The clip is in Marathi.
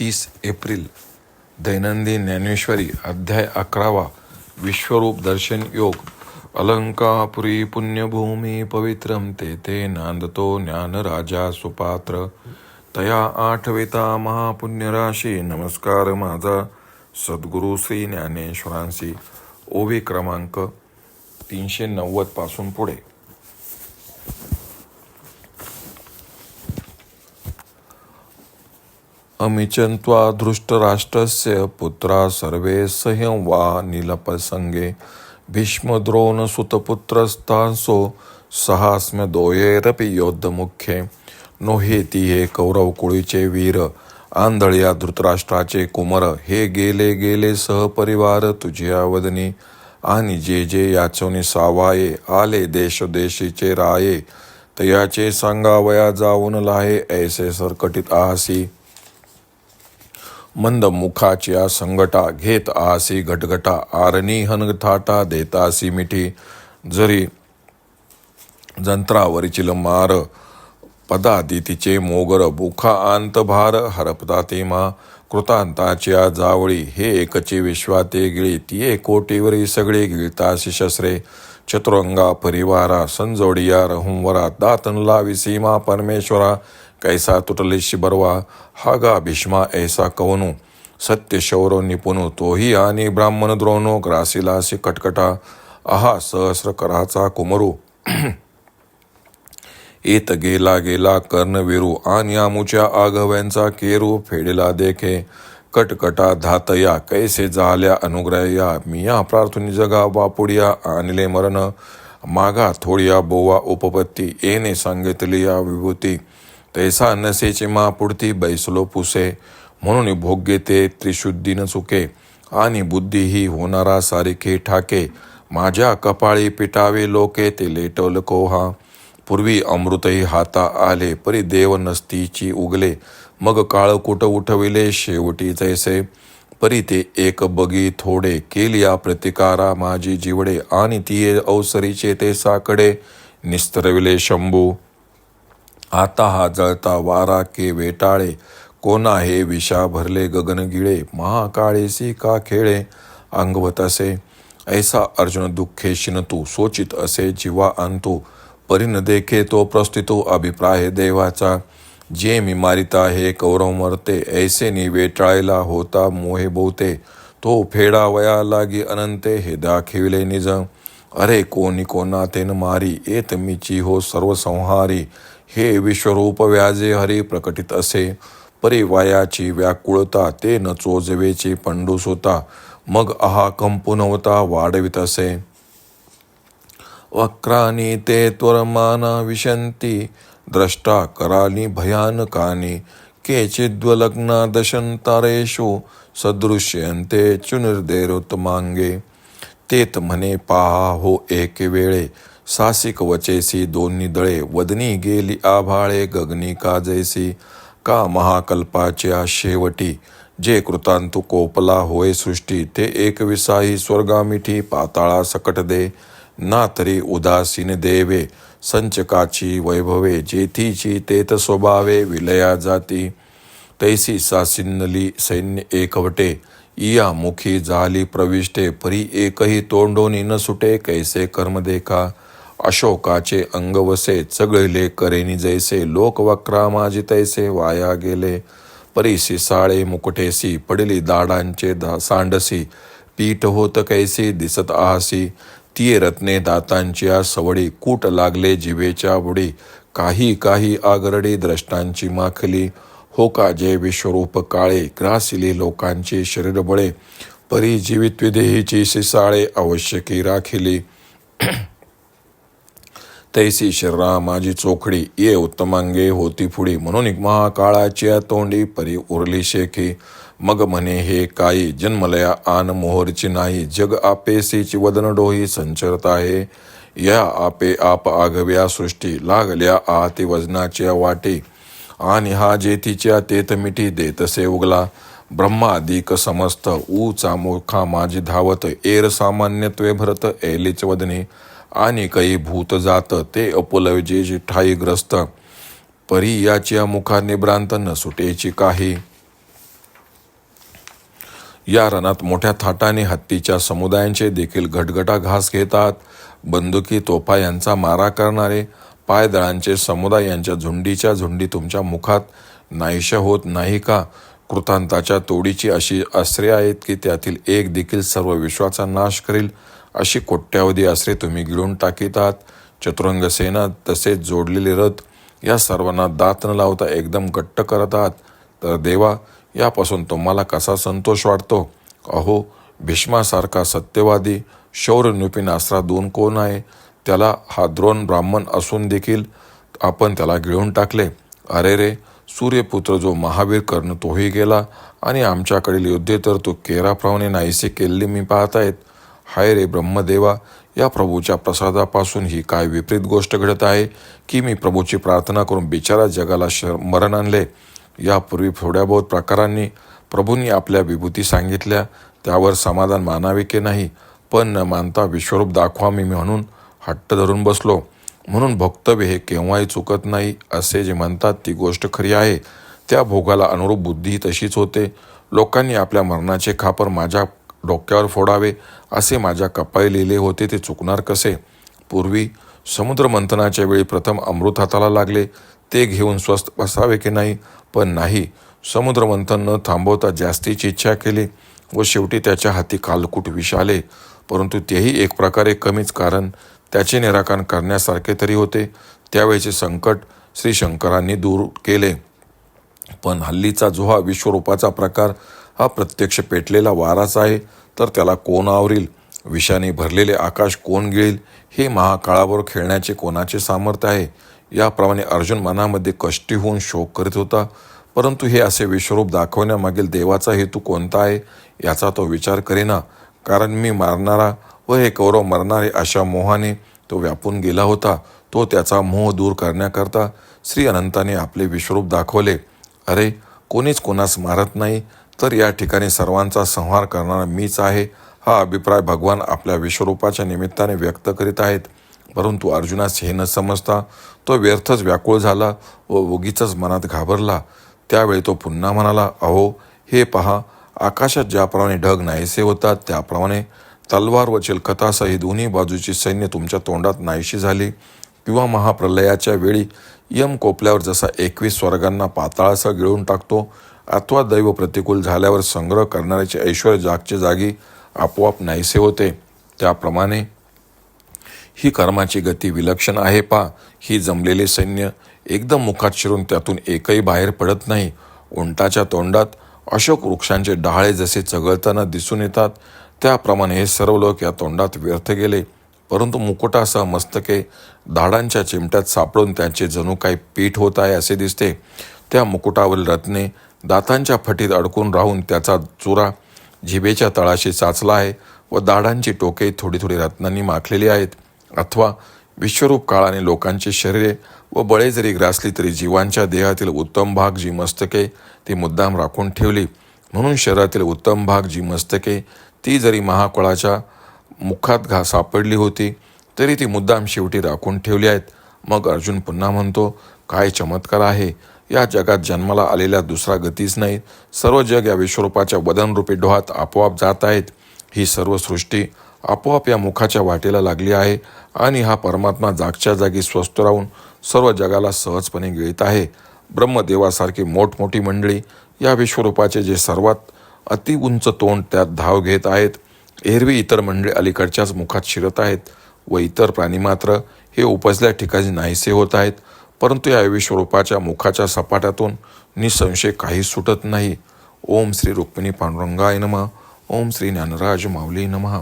तीस एप्रिल दैनंदिन ज्ञानेश्वरी अध्याय अकरावा विश्वरूप दर्शन योग अलंकापुरी पुण्यभूमी पवित्रम ते ते नांदतो ज्ञान राजा सुपात्र तया आठवेता महापुण्यराशी नमस्कार माझा सद्गुरू श्री ज्ञानेश्वरांशी ओवी क्रमांक तीनशे नव्वदपासून पुढे. अमिचन्त्वा धृष्टराष्ट्रस्य पुत्रा सर्वे सह्यं वा नीलपसङ्गे भीष्मद्रोणसुतपुत्रस्तांसो सहास्म्य दोयेरपि योद्धमुख्ये नोहेती हे कौरव कुळीचे वीर। आंधळ्या धृतराष्ट्राचे कुमर। हे गेले गेले सहपरिवार तुझ्या वदनी आणि जे जे याचोनी सावाये आले देशदेशीचे राये। तयाचे सांगावया जाऊन लाहे ऐसे सरकटीत आहसी। मंद मुखाच्या संगटा घेत आसी घटघटा आरणी हनगथाटा देतासी मिठी. जरी जंत्रावरील मार पदादितीचे मोगर बुखा आंत भार हरपता तेमा कृतांताच्या जावळी हे एकची विश्वाते गिळी तिये कोटीवरी सगळे गिळतासी शस्त्रे. चतुरंगा परिवारा संजोडिया रहुंवरा दातन लावी सीमा परमेश्वरा. कैसा तुटलेशी बरवा हा गा भीष्मा ऐसा कवनु? सत्य शौरो निपुणू तोही आणि ब्राह्मण द्रोणो ग्रासिलासी कटकटा आहा सहस्र कराचा कुमरू. येत गेला गेला कर्णवीरू आणि आमुच्या आघव्यांचा केरू फेडला देखे. कटकटा धातया कैसे झाल्या अनुग्रहया? मिया प्रार्थनी जगा बापुडिया आणले मरण. मागा थोडिया बोवा उपपत्ती येणे सांगितली या विभूती. तैसा नसेचे मापुडती बैसलो पुसे म्हणून भोग्य ते न चुके. आणि बुद्धी ही होणारा सारिखे ठाके. माझ्या कपाळी पिटावे लोके ते लेटवल कोहा. पूर्वी अमृतही हाता आले परी देव नसतीची उगले. मग काळ कुट उठविले शेवटी तैसे परी ते एक बगी थोडे केलिया प्रतिकारा माझी जिवडे. आणि तिये अवसरीचे ते साकडे. निस्तरविले शंभू. आता हा जळता वारा के वेटाळे कोणा हे विषा भरले गगनगिळे महाकाळेसी का खेळे अंगवत असे. ऐसा अर्जुन दुःखे शिनतू सोचित असे जीवा आणतो. परिन देखे तो प्रस्थितो अभिप्राय देवाचा. जे मी मारिता हे कौरव मरते ऐसे नि वेटाळायला होता मोहे बोते तो फेडावया लागी अनंते हे दाखविले निज. अरे कोणी कोणा तेन मारी येत मीची हो सर्व संहारी हे विश्वरूप व्याजे हरी प्रकटित असे. परिवायाची व्याकुळता ते न चोजवेची पंडूस होता मग आहा कंपुनवता वाढवित असे. वक्रानी ते त्वरमाना विशंती द्रष्टा करानी भयानकानी केचिद्वलग्ना दशंतारेषु सदृश्यन्ते चुनिर्देरोत्मांगे तेत म्हणे पाहा हो एक वेळे. सासिक वचेसी दोन्ही दळे वदनी गेली आभाळे गगनी काजैसी. का महाकल्पाच्या शेवटी? जे कृतांतु कोपला होय सृष्टी ते एक विसाही स्वर्गामिठी पाताळा सकट दे. ना तरी उदासीन देवे संचकाची वैभवे जेथीची तेत स्वभावे विलया जाती. तैसी सासिन्नली सैन्य एकवटे इया मुखी झाली प्रविष्टे परी एकही तोंडोनी न सुटे कैसे कर्म देखा? अशोकाचे अंगवसे चगळले करेनी जैसे लोक वक्रा माझी तैसे वाया गेले. परीसी साळे मुकुटेसी पडली दाडांचे दा सांडसी. पीठ होत कैसी दिसत आहासी. ती रत्ने दातांच्या सवडी कूट लागले जिवेच्या बुडी. काही काही आगरडी द्रष्टांची माखली. हो का जे विश्वरूप काळे ग्रासिले लोकांचे शरीर बळे परी जीवित विदेहीची सिसाळे आवश्यकी राखिली. तैसी शरीरा माझी चोखडी ये उत्तमांगे होती फुडी. म्हणून महाकाळाच्या तोंडी परी उरली शेखी मग म्हणे हे काही जन्मलया आन मोहरची नाही. जग आपेसीची वदन डोही संचरत आहे. या आपे आप आगव्या सृष्टी लागल्या आती वजनाच्या वाटी. आणि हा जेथीच्या तेत मिठी देतसे उगला. ब्रह्मादिक समस्त ऊचा मोखा माझी धावत एर सामान्यत्वे भरत ऐलीच वदने. आणि काही भूत जात ते अपुलजे ठाई ग्रस्त. परी याच्या मुखा निभ्रांत न सुटेची काही. या रणात मोठ्या थाटाने हत्तीच्या समुदायांचे देखील घटघटा घास घेतात. बंदुकी तोफा यांचा मारा करणारे पायदळांचे समुदाय यांच्या झुंडीच्या झुंडी तुमच्या मुखात नाहीशा होत नाही का? कृतांताच्या तोडीची अशी अस्त्रे आहेत की त्यातील एक देखील सर्व विश्वाचा नाश करील? अशी कोट्यावधी अस्त्रे तुम्ही गिळून टाकीतात चतुरंग सेना तसेच जोडलेले रथ या सर्वांना दात न लावता एकदम घट्ट करतात तर देवा यापासून तुम्हाला कसा संतोष वाटतो? अहो भीष्मासारखा सत्यवादी शौर्यनुपीन आसरा दोन कोण आहे? त्याला हा द्रोण ब्राह्मण असून देखील आपण त्याला गिळून टाकले. अरे रे सूर्यपुत्र जो महावीर कर्ण तोही गेला आणि आमच्याकडील योद्धे तर तो केराप्रमाणे नाहीसे केले मी पाहत आहेत हाय रे ब्रह्मदेवा या प्रभूच्या प्रसादापासून ही काय विपरीत गोष्ट घडत आहे की मी प्रभूची प्रार्थना करून बिचारा जगाला शर मरण आणले? यापूर्वी थोड्या बहुत प्रकारांनी प्रभूंनी आपल्या विभूती सांगितल्या. त्यावर समाधान मानावे की नाही? पण न मानता विश्वरूप दाखवा मी म्हणून हट्ट धरून बसलो. म्हणून भक्तव्य हे केव्हाही चुकत नाही असे जे म्हणतात ती गोष्ट खरी आहे. त्या भोगाला अनुरूप बुद्धी तशीच होते. लोकांनी आपल्या मरणाचे खापर माझ्या डोक्यावर फोडावे असे माझ्या कपाळी लिहिले होते ते चुकणार कसे? पूर्वी समुद्र मंथनाच्या वेळी प्रथम अमृत हाताला लागले. ते घेऊन स्वस्थ बसावे की नाही? पण नाही. समुद्र मंथन न थांबवता जास्तीची इच्छा केली व शेवटी त्याच्या हाती कालकूट विष आले. परंतु तेही एक प्रकारे कमीच कारण त्याचे निराकरण करण्यासारखे तरी होते. त्यावेळेचे संकट श्री शंकरांनी दूर केले. पण हल्लीचा जो हा विश्वरूपाचा प्रकार हा प्रत्यक्ष पेटलेला वाराच आहे. तर त्याला कोण आवरील? विषाने भरलेले आकाश कोण गिळेल? हे महाकाळावर खेळण्याचे कोणाचे सामर्थ्य आहे? याप्रमाणे अर्जुन मनामध्ये कष्टी होऊन शोक करीत होता. परंतु हे असे विश्वरूप दाखवण्यामागील देवाचा हेतू कोणता आहे? याचा तो विचार करेना. कारण मी मारणारा व हे कौरव मरणारे अशा मोहाने तो व्यापून गेला होता. तो त्याचा मोह दूर करण्याकरता श्री अनंताने आपले विश्वरूप दाखवले. अरे कोणीच कोणास मारत नाही तर या ठिकाणी सर्वांचा संहार करणारा मीच आहे हा अभिप्राय भगवान आपल्या विश्वरूपाच्या निमित्ताने व्यक्त करीत आहेत. परंतु अर्जुनास हे न समजता तो व्यर्थच व्याकुळ झाला व उगीच मनात घाबरला. त्यावेळी तो पुन्हा म्हणाला अहो हे पहा आकाशात ज्याप्रमाणे ढग नाहीसे होतात त्याप्रमाणे तलवार व चिलखतासह ही दोन्ही बाजूची सैन्य तुमच्या तोंडात नाहीशी झाली किंवा महाप्रलयाच्या वेळी यम कोपल्यावर जसा एकवीस स्वर्गांना पाताळासह गिळून टाकतो अथवा दैव प्रतिकूल झाल्यावर संग्रह करणाऱ्याचे ऐश्वर जागचे जागी आपोआप नाहीसे होते. त्याप्रमाणे ही कर्माची गती विलक्षण आहे पा ही जमलेले सैन्य एकदम मुखात शिरून त्यातून एकही बाहेर पडत नाही. उंटाच्या तोंडात अशोक वृक्षांचे डहाळे जसे चघळताना दिसून येतात त्याप्रमाणे हे सर्व लोक या तोंडात व्यर्थ गेले. परंतु मुकुटासह मस्तके धाडांच्या चिमट्यात सापडून त्यांचे जणू काही पीठ होत आहे असे दिसते. त्या मुकुटावरील रत्ने दातांच्या फटीत अडकून राहून त्याचा चुरा जिभेच्या तळाशी चाचला आहे व दाढांची टोके थोडी थोडी रत्नांनी माखलेली आहेत. अथवा विश्वरूप काळाने लोकांची शरीरे व बळे जरी ग्रासली तरी जीवांच्या देहातील उत्तम भाग जी मस्तके ती मुद्दाम राखून ठेवली. म्हणून शरीरातील उत्तम भाग जी मस्तके ती जरी महाकुळाच्या मुखात घा सापडली होती तरी ती मुद्दाम शेवटी राखून ठेवली आहेत. मग अर्जुन पुन्हा म्हणतो काय चमत्कार आहे. या जगात जन्माला आलेल्या दुसरा गतीच नाही. सर्व जग या विश्वरूपाच्या वदनरूपी डोहात आपोआप जात आहेत. ही सर्व सृष्टी आपोआप या मुखाच्या वाटेला लागली आहे आणि हा परमात्मा जागच्या जागी स्वस्थ राहून सर्व जगाला सहजपणे गिळत आहे. ब्रह्मदेवासारखी मोठमोठी मंडळी या विश्वरूपाचे जे सर्वात अति उंच तोंड त्यात धाव घेत आहेत. एरवी इतर मंडळी अलीकडच्याच मुखात शिरत आहेत. व इतर प्राणी मात्र हे उपजल्या ठिकाणी नाहीसे होत आहेत. परंतु या विश्वरूपाच्या मुखाच्या सपाट्यातून निसंशय काही सुटत नाही. ओम श्री रुक्मिणी पांडुरंगाय नमः. ओम श्री ज्ञानराज माऊली नमः.